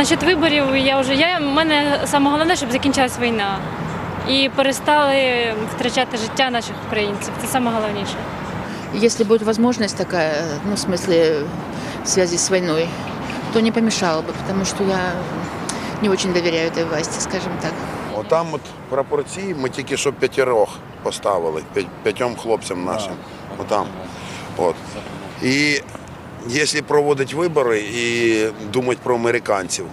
Насчет виборів я вже я в мене саме головне, щоб закінчилась війна і перестали втрачати життя наших українців. Це саме головніше. Если будет возможность такая, ну, в смысле, в связи с войной, то не помешало бы, потому что я не очень доверяю этой власти, скажем так. Отам от прапорці ми тільки що п'ятірох поставили, п'ять- п'ятьом хлопцям нашим. Отам. От. І якщо проводити вибори і думати про американців,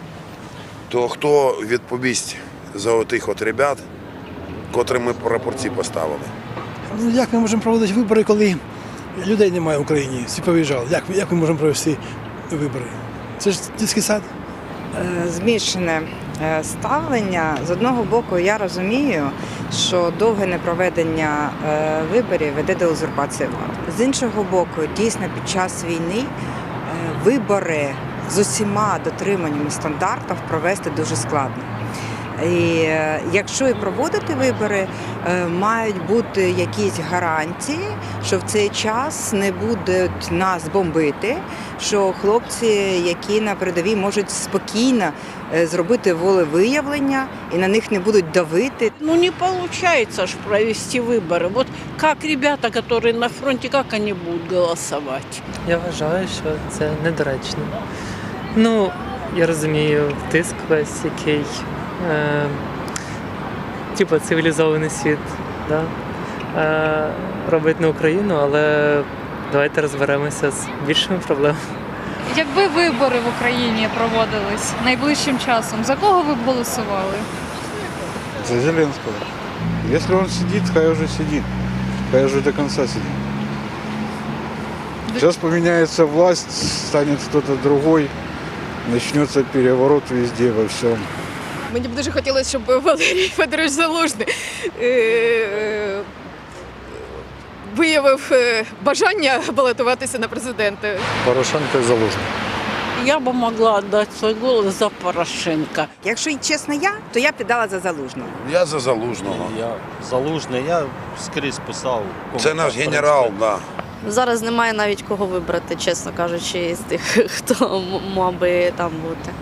то хто відповість за отих от ребят, котрим ми прапорці поставили? Ну, як ми можемо проводити вибори, коли людей немає в Україні, всі повиїжджали? Як, як ми можемо провести вибори? Це ж дитячий сад. Е, змішане е, ставлення. З одного боку, я розумію, що довге непроведення е, виборів веде до узурпації влади. З іншого боку, дійсно під час війни е, вибори з усіма дотриманнями стандартів провести дуже складно. І е, якщо і проводити вибори, е, мають бути якісь гарантії, що в цей час не будуть нас бомбити, що хлопці, які на передовій можуть спокійно е, зробити волевиявлення і на них не будуть давити. Ну не получается ж провести выборы. Вот как ребята, которые на фронте, как они будут голосовать? Я вважаю, що це недоречно. Ну, я розумію тиск весь, який е, типу цивілізований світ да? е, робить на Україну, але давайте розберемося з більшими проблемами. Якби вибори в Україні проводились найближчим часом, за кого ви б голосували? За Зеленского. Если он сидит, хай уже сидит. Хай уже до конца сидит. Сейчас поменяется власть, станет кто-то другой, начнется переворот везде, во всем. Мені б дуже хотілося, щоб Валерій Федорович Залужний е, е, виявив е, бажання балотуватися на президента. Порошенко и Залужный. Я бы могла отдать свой голос за Порошенко. Якщо чесно я, то я піддала за залужного. Я за залужного. Я залужний, я скрізь писав. Це наш генерал, да. Зараз немає навіть кого вибрати, чесно кажучи, з тих, хто мав би там бути.